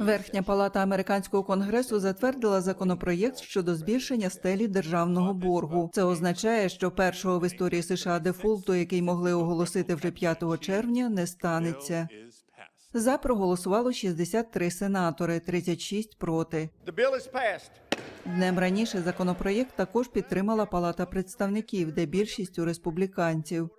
Верхня палата американського конгресу затвердила законопроєкт щодо збільшення стелі державного боргу. Це означає, що першого в історії США дефолту, який могли оголосити вже 5 червня, не станеться. За проголосувало 63 сенатори, 36 проти. Днем раніше законопроєкт також підтримала Палата представників, де більшість у республіканців.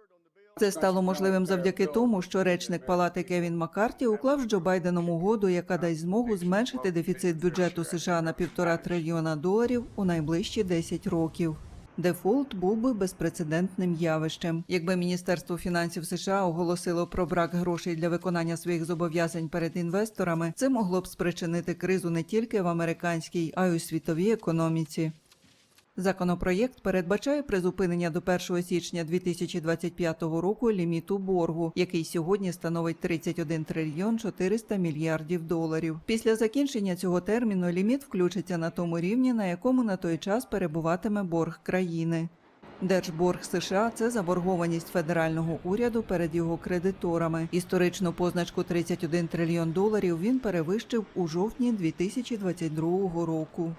Це стало можливим завдяки тому, що речник палати Кевін Маккарті уклав з Джо Байденом угоду, яка дасть змогу зменшити дефіцит бюджету США на півтора трильйона доларів у найближчі 10 років. Дефолт був би безпрецедентним явищем. Якби Міністерство фінансів США оголосило про брак грошей для виконання своїх зобов'язань перед інвесторами, це могло б спричинити кризу не тільки в американській, а й у світовій економіці. Законопроєкт передбачає призупинення до 1 січня 2025 року ліміту боргу, який сьогодні становить 31 трильйон 400 мільярдів доларів. Після закінчення цього терміну ліміт включиться на тому рівні, на якому на той час перебуватиме борг країни. Держборг США це заборгованість федерального уряду перед його кредиторами. Історичну позначку 31 трильйон доларів він перевищив у жовтні 2022 року.